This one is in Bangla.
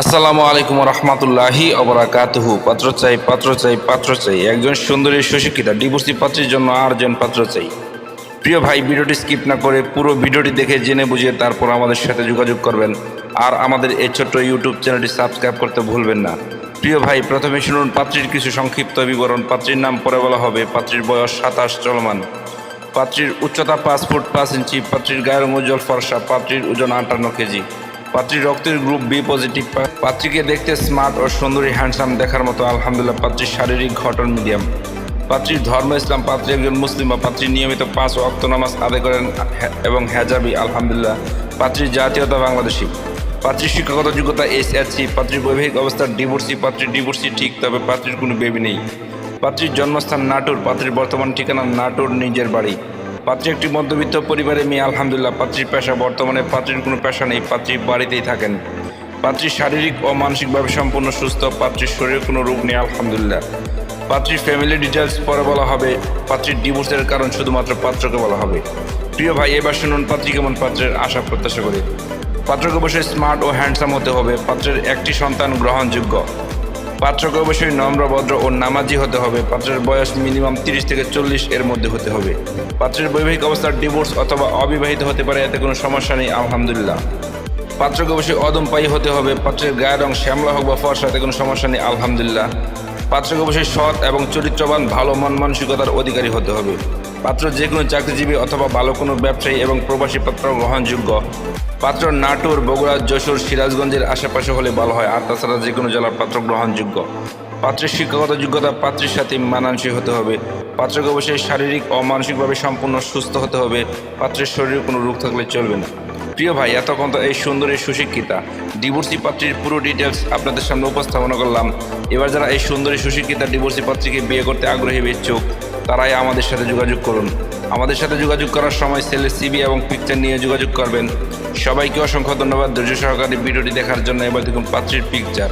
আসসালামু আলাইকুম রহমতুল্লাহি অবরাকাতুহু। পাত্র চাই পাত্র চাই পাত্র চাই। একজন সুন্দরী সুশিক্ষিতা, ডিভোর্সি পাত্রীর জন্য আরজন পাত্র চাই। প্রিয় ভাই, ভিডিওটি স্কিপ না করে পুরো ভিডিওটি দেখে জেনে বুঝে তারপর আমাদের সাথে যোগাযোগ করবেন। আর আমাদের এই ছোট্ট ইউটিউব চ্যানেলটি সাবস্ক্রাইব করতে ভুলবেন না। প্রিয় ভাই, প্রথমে শুনুন পাত্রীর কিছু সংক্ষিপ্ত বিবরণ। পাত্রীর নাম পরে বলা হবে। পাত্রীর বয়স সাতাশ, চলমান। পাত্রীর উচ্চতা পাঁচ ফুট পাঁচ ইঞ্চি, পাত্রীর গায়ের উজ্জ্বল ফর্সা, পাত্রীর ওজন আটান্ন কেজি। পাত্রীর রক্তের গ্রুপ বি পজিটিভ, পাত্রীকে দেখতে স্মার্ট ও সুন্দরী হ্যান্ডসাম দেখার মতো, আলহামদুলিল্লাহ, পাত্রীর শারীরিক ঘটন মিডিয়াম পাত্রীর ধর্ম ইসলাম, পাত্রী একজন মুসলিম বা পাত্রী নিয়মিত পাঁচ অক্ত নামাজ আদায় করেন এবং হেজাবি, আলহামদুলিল্লাহ, পাত্রীর জাতীয়তা বাংলাদেশি। পাত্রীর শিক্ষাগত যোগ্যতা এস সি পাত্রীর বৈবাহিক অবস্থা ডিভোর্সি পাত্রীর ডিভোর্সি ঠিক, তবে পাত্রীর কোনো বেবি নেই। পাত্রীর জন্মস্থান নাটোর, পাত্রীর বর্তমান ঠিকানা নাটোর, নিজের বাড়ি। পাত্রী একটি মধ্যবিত্ত পরিবারের মেয়ে, আলহামদুলিল্লাহ, পাত্রীর পেশা বর্তমানে পাত্রীর কোনো পেশা নেই, পাত্রী বাড়িতেই থাকেন। পাত্রী শারীরিক ও মানসিকভাবে সম্পূর্ণ সুস্থ, পাত্রীর শরীরে কোনো রোগ নেই, আলহামদুলিল্লাহ। পাত্রীর ফ্যামিলি ডিটেলস পরে বলা হবে, পাত্রীর ডিভোর্সের কারণ শুধুমাত্র পাত্রকে বলা হবে। প্রিয় ভাই, এবার শুনুন পাত্রী কেমন পাত্রের আশা প্রত্যাশা করে। পাত্রকে অবশ্যই স্মার্ট ও হ্যান্ডসাম হতে হবে, পাত্রের একটি সন্তান গ্রহণযোগ্য। পাত্রকে অবশ্যই নম্র, ভদ্র ও নামাজি হতে হবে। পাত্রের বয়স মিনিমাম তিরিশ থেকে চল্লিশ এর মধ্যে হতে হবে। পাত্রের বৈবাহিক অবস্থার ডিভোর্স অথবা অবিবাহিত হতে পারে, এতে কোনো সমস্যা নেই, আলহামদুলিল্লাহ। পাত্রকে অবশ্যই অদম্পায়ী হতে হবে। পাত্রের গায়ের রং শ্যামলা হোক বা ফর্সা, এতে কোনো সমস্যা নেই, আলহামদুলিল্লাহ। পাত্রকে অবশ্যই সৎ এবং চরিত্রবান, ভালো মন মানসিকতার অধিকারী হতে হবে। পাত্র যে কোনো চাকরিজীবী অথবা ভালো কোনো ব্যবসায়ী এবং প্রবাসী পাত্র গ্রহণযোগ্য। পাত্র নাটোর, বগুড়া, যশোর, সিরাজগঞ্জের আশেপাশে হলে ভালো হয়, আর তাছাড়া যে কোনো জেলার পাত্র গ্রহণযোগ্য। পাত্রের শিক্ষাগত যোগ্যতা পাত্রের সাথে মানানসই হতে হবে। পাত্রকে অবশ্যই শারীরিক ও মানসিকভাবে সম্পূর্ণ সুস্থ হতে হবে। পাত্রের শরীরে কোনো রোগ থাকলে চলবে না। প্রিয় ভাই, এতক্ষণ তো এই সুন্দরী সুশিক্ষিতা। ডিভোর্সি পাত্রীর পুরো ডিটেলস আপনাদের সামনে উপস্থাপনা করলাম। এবার যারা এই সুন্দরী সুশিক্ষিতা ডিভোর্সি পাত্রীকে বিয়ে করতে আগ্রহী ইচ্ছুক, তারাই আমাদের সাথে যোগাযোগ করুন। আমাদের সাথে যোগাযোগ করার সময় সেলের সিবি এবং পিকচার নিয়ে যোগাযোগ করবেন। সবাইকে অসংখ্য ধন্যবাদ ধৈর্য সহকারে ভিডিওটি দেখার জন্য। এবার দেখুন পাত্রীর পিকচার